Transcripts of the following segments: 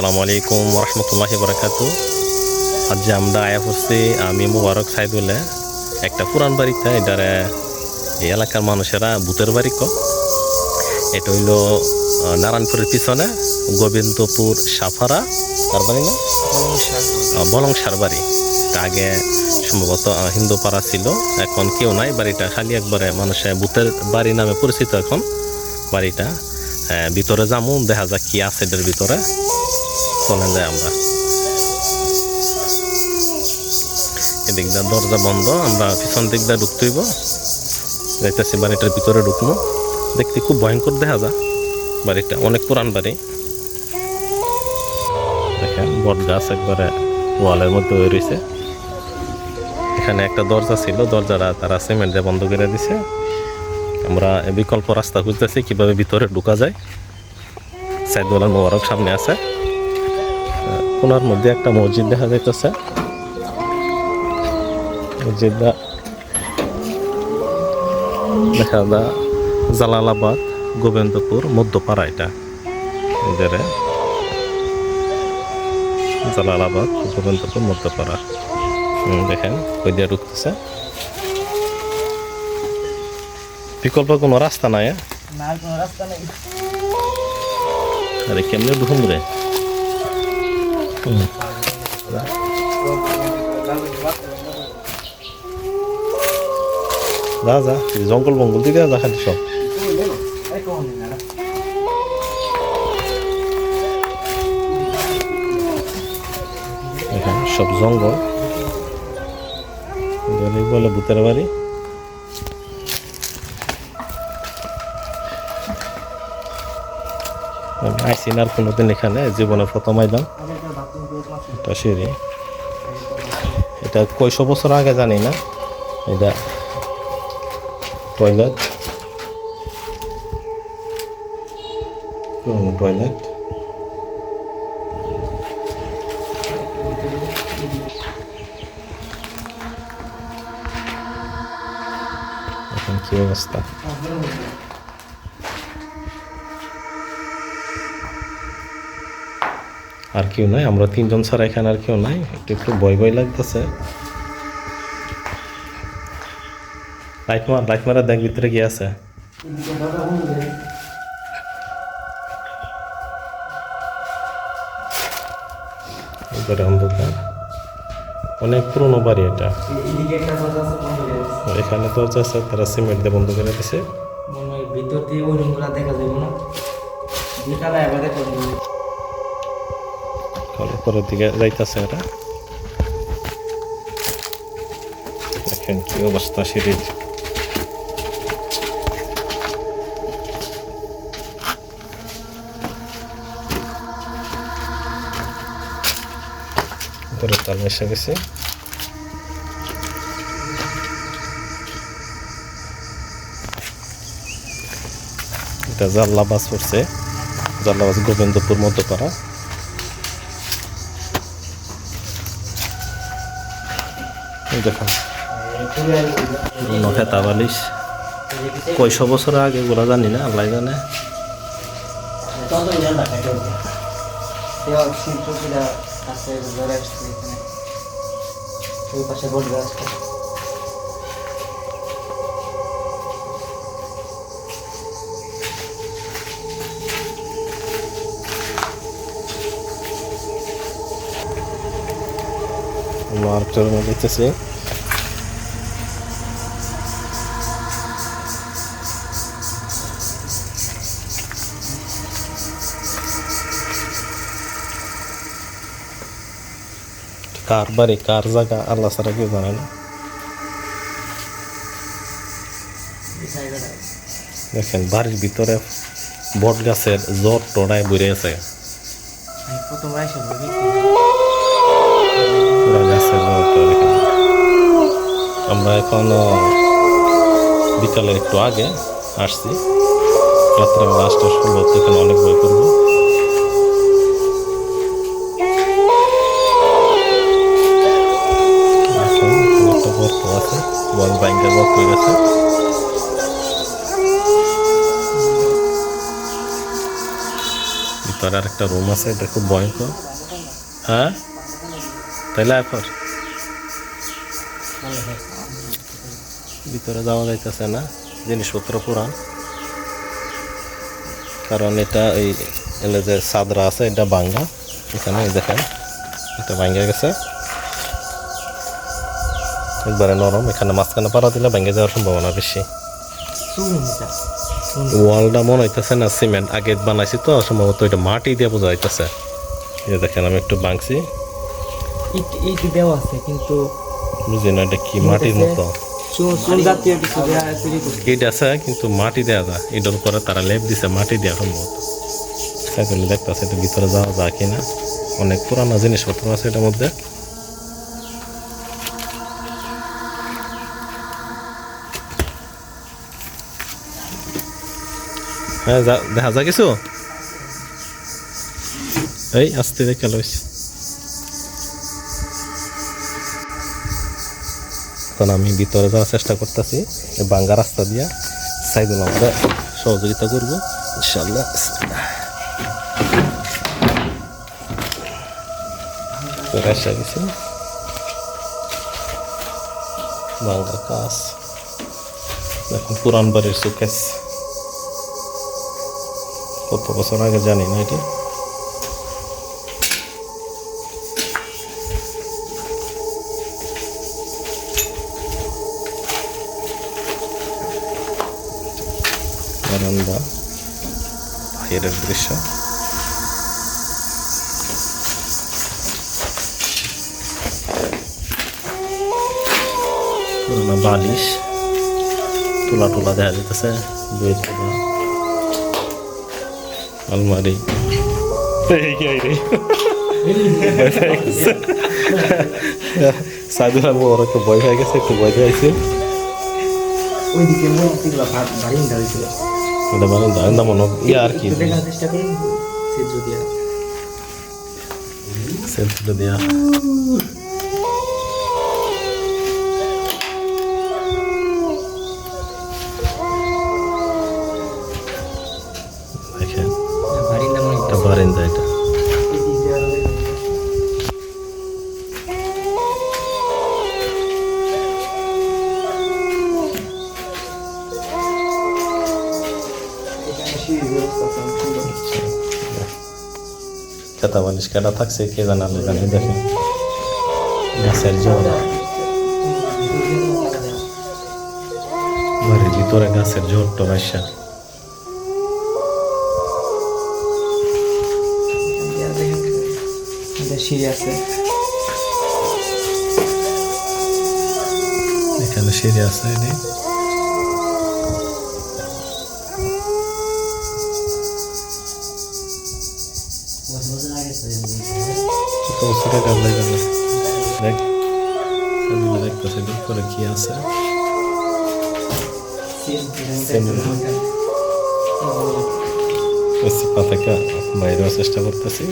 আসসালামু আলাইকুম রহমতুল্লাহি বরাকাত আজ আমরা আয়া পড়ছি আমি মুবারক সাইদুল্লাহ একটা পুরান বাড়িতে এটারে এই এলাকার মানুষেরা ভূতের বাড়ি ক এটা হইল নারায়ণপুরের পিছনে গোবিন্দপুর সাফারা তার বাড়ি না? বলংসার বাড়ি। আগে সম্ভবত আহ, হিন্দু পাড়া ছিল এখন কেউ নাই বাড়িটা খালি একবারে মানুষের ভূতের বাড়ি নামে পরিচিত এখন বাড়িটা। ভিতরে যামু দেখা যাক কি আছে এটার ভিতরে। চলেন যাই আমরা। এদিক দরজা বন্ধ, আমরা পিছন দিক দিয়ে ঢুকতে হইব। যাইতেছি বাড়িটার ভিতরে ঢুকবো। দেখতে খুব ভয়ঙ্কর দেখা যায়। বাড়িটা অনেক পুরান বাড়ি। দেখেন, বট গাছ একবারে ওয়ালের মধ্যে হয়ে রয়েছে এখানে একটা দরজা ছিল, দরজাটা তারা সিমেন্ট দিয়ে বন্ধ করে দিছে। আমরা বিকল্প রাস্তা খুঁজতেছি কীভাবে ভিতরে ঢুকা যায়। সাইদুল্লাহ মোবারক সামনে আছে। কোনার মধ্যে একটা মসজিদ দেখা যাইতেছে। মসজিদটা দেখা যা জালালাবাদ গোবিন্দপুর মধ্যপাড়া এটা। এদের জালালাবাদ গোবিন্দপুর মধ্যপাড়া। দেখেন ওই দিয়ে ঢুকতেছে। বিকল্প কোনো রাস্তা নাই? না কোনো রাস্তা নেই। আরে কেমনে ঢুকুম রে যা যা জঙ্গল বঙ্গল দিকে যা, খালি সব। সব জঙ্গল। বলে ভূতের বাড়ি। আমি আইসি না আর কোনোদিন এখানে, জীবনের প্রথম আইলাম এটা সিঁড়ি। এটা কয়শো বছর আগে জানি না। এটা টয়লেট টয়লেট কি অবস্থা? আর কেউ নাই, আমরা তিনজন ছাড়া এখানে আর কেউ নাই। একটু একটু ভয় ভয় লাগতেছে। লাইট মার, লাইট মারা দেখ ভিতরে কি আছে। অনেক পুরনো বাড়ি এটা। এখানে তো আছে তারা সিমেন্ট দিয়ে বন্ধ করে দিছে। ভিতর দিয়ে ওই রুমগুলো দেখা যাবে না। দেখো কালো পরের দিকে যাইতেছে এটা। দেখেন কি অবস্থা সিঁড়ির। উপরে তাল মিশে গেছে। এটা জাল্লা বাস পড়ছে। জাল্লা বাস গোবিন্দপুর মধ্যপাড়া। দেখুন। নখেতা বালিশ কয়শো বছর আগে এগুলো জানি না আল্লাহ জানে। মার্কেটের মধ্যে দেখতেছি কার বাড়ি কার জায়গা আল্লাহ ছাড়া কেউ জানে না দেখেন বাড়ির ভিতরে বট গাছের জট টড়ায় বইরে আছে আমরা এখন বিকালের একটু আগে আসছি। রাত্রেবেলা আসতে সম্ভব এখানে অনেক বই করব এখন একটা গর্ত বল ব্যাংকে গর্ত হয়ে গেছে ভিতরে আরেকটা রুম আছে এটা খুব ভয়ঙ্কর হ্যাঁ তাইলে এরপর ভিতরে যাওয়া যাইতেছে না জিনিসপত্র পুরান কারণ এটা এই যে সাদরা আছে এটা বাঙ্গা এখানে দেখেন এটা ভাঙ্গে গেছে একবারে নরম এখানে মাঝখানে পাড়া দিলে ভেঙে যাওয়ার সম্ভাবনা বেশি। ওয়ালটা মনে হইতেছে না সিমেন্ট। আগে বানাইছি তো সম্ভবত ওইটা মাটি দিয়ে বোঝা যাইতেছে এই দেখেন আমি একটু বাংছি ইট ইট দেওয়া আছে কিন্তু বুঝি না এটা কি মাটির মতো? ইট আছে কিন্তু মাটি দেওয়া যায়। এটার উপরে তারা লেপ দিছে মাটি দেওয়া সম্ভবত। সাইকেল দেখতেছে এটা ভিতরে যাওয়া যায় কিনা। অনেক পুরানো জিনিসপত্র আছে এটার মধ্যে। হ্যাঁ যা- দেখা যায় কিছু? এই, আস্তে দেখে লইস। এখন আমি ভিতরে যাওয়ার চেষ্টা করতেছি বাঙ্গা রাস্তা দিয়া। সাইদুল আমরা সহযোগিতা করব ইনশাল্লাহ গেছি কাজ। দেখুন পুরান বাড়ির সুকেস। কত বছর আগে জানি না এটি। বারান্দা বাইরের দৃশ্য। বালিশ। তোলা টোলা দেখা যেতেছে বই তোলা আলমারি এই কি রে সাইদুল ওর একটু ভয় হয়ে গেছে একটু ভয় হয়েছে ওইদিকে মনে মানে মনে ইয়ে আর কি? দিয়া। দেয়া দেখেন বারিন্দা মনে এটা হচ্ছে বারিন্দা এটা এদিক দিয়ে আরও দেখা যাচ্ছে। এখানে সিঁড়ির ব্যবস্থা আছে অনেক সুন্দর। খেতা বালিশ কাটা থাকছে কে জানালে এখানে দেখেন গাছের জল বাড়ির ভিতরে গাছের জোর টরাইসা এটা সিঁড়ি আছে এখানে সিঁড়ি আছে এটি কত ডাবলাই জানে। দেখ। দেখতেছে ভিতরে কি আছে? ওই বাইরেও চেষ্টা করতেছি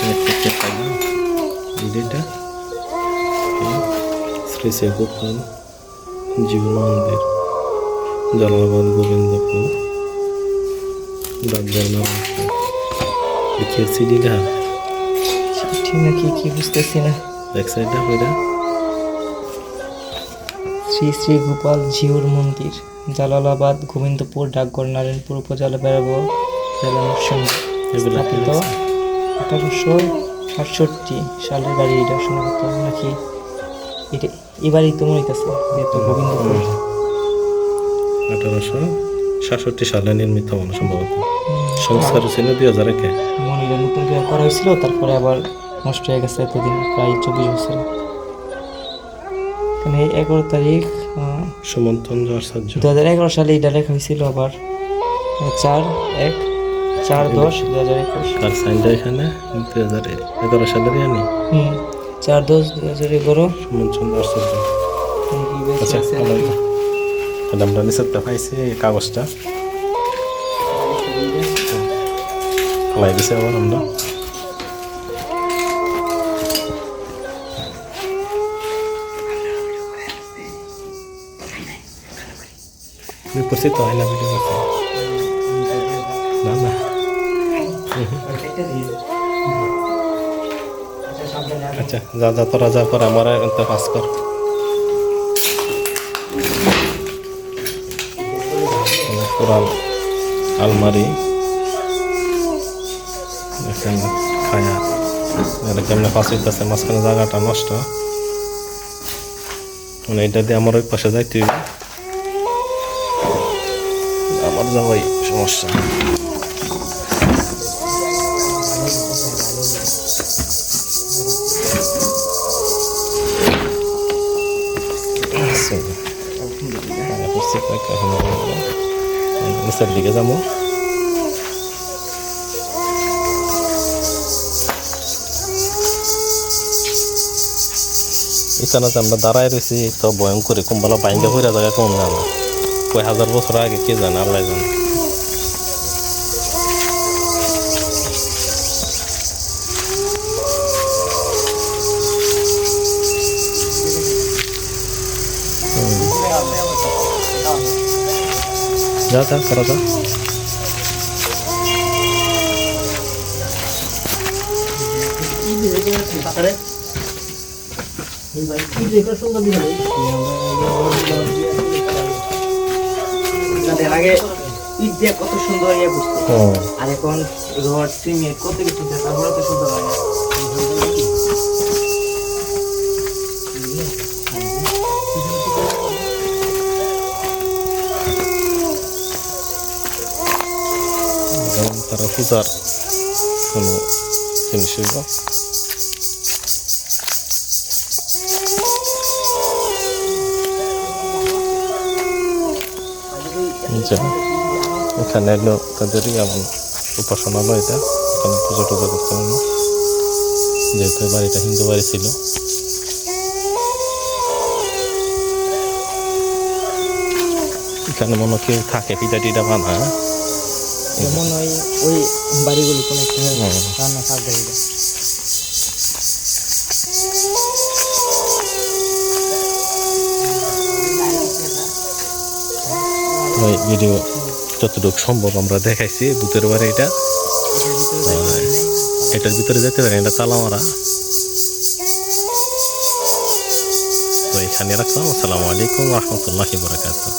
দেখতে পাইলাম এটা শ্রী শ্রী গোপাল জীবন মন্দির জালালাবাদ গোবিন্দপুর। ডাকঘর নারায়ণপুর লিখে সিডি ঠিক না কি কি বুঝতেছি না। এক সাইডটা কইরা শ্রী শ্রী গোপাল জিউর মন্দির জালালাবাদ গোবিন্দপুর ডাকঘর নারায়ণপুর উপজেলা বেড়াবো জেলা স্থাপিত আঠারোশো সাতষট্টি সালের বাড়ি এটা সম্ভবত নাকি? এটা বাড়ি তো মনে হইতেছে গোবিন্দপুর আঠারোশো সাতষট্টি সালে নির্মিত মনে সম্ভবত। সংস্কার ছিল দুই হাজার একে মন্দিরে নতুন করে করা হয়েছিল তারপরে আবার নষ্ট হয়ে গেছে এতদিন প্রায় চব্বিশ বছর। এখানে এগারো তারিখ আহ, সুমন্তন্দ্র আচার্য দু হাজার এগারো সালে এটা লেখা হয়েছিল আবার চার এক চার দশ দু হাজার একুশ। কার সাইনটা এখানে? দুই হাজার এগারো সালের জানি হুম। চার দশ দু হাজার এগারো সুমন্তন্দ্র আচার্য কি বেশি আচ্ছা আছে ভালো নাকি? তাহলে আমরা নিচেরটা পাইছি এই কাগজটা। লাই দিছে আবার আমরা তুমি করছি তো আয়না ভিডিও করছি না না। আচ্ছা যা যা তোরা, যা কর আমার একটা পাস কর। আলমারি। কেমনে পাস হইতেছে, মাঝখানে জায়গাটা নষ্ট। মানে এটা দিয়ে আমার ওই পাশে যাইতে আমার যাওয়াই সমস্যা। নিচের দিকে যাব এখানে তো আমরা দাঁড়ায় রয়েছি তো ভয়ঙ্কর কুম্বালা বাইঙ্গা হইরা জায়গা কোন না কয় হাজার বছর আগে কে জানে আল্লাহ জানে যা যা করা যা তাদের আগে ঈদ দিয়ে কত সুন্দর ইয়ে বুঝতো আর এখন রড সিমেন্ট কত কিছু তারপরে তো সুন্দর হয় না। যেমন তারা পূজার কোনো জিনিস, হইব? এখানে এলো তাদেরই এমন উপাসনালয় এটা, এখানে পুজো টুজো করতে হলো যেহেতু বাড়িটা হিন্দু বাড়ি ছিল। এখানে মনে কেউ থাকে পিঠা টিটা বানায়। যেমন ওই ওই বাড়িগুলো কোনো একটা হুম। রান্না কাজ দেয় ওই ভিডিও যতটুকু সম্ভব আমরা দেখাইছি ভূতের বাড়ি এটা। এটার ভিতরে যেতে পারি এটা তালা মারা তো এখানে রাখলাম আসসালামু আলাইকুম রহমতুল্লাহি বরাকাতুহ।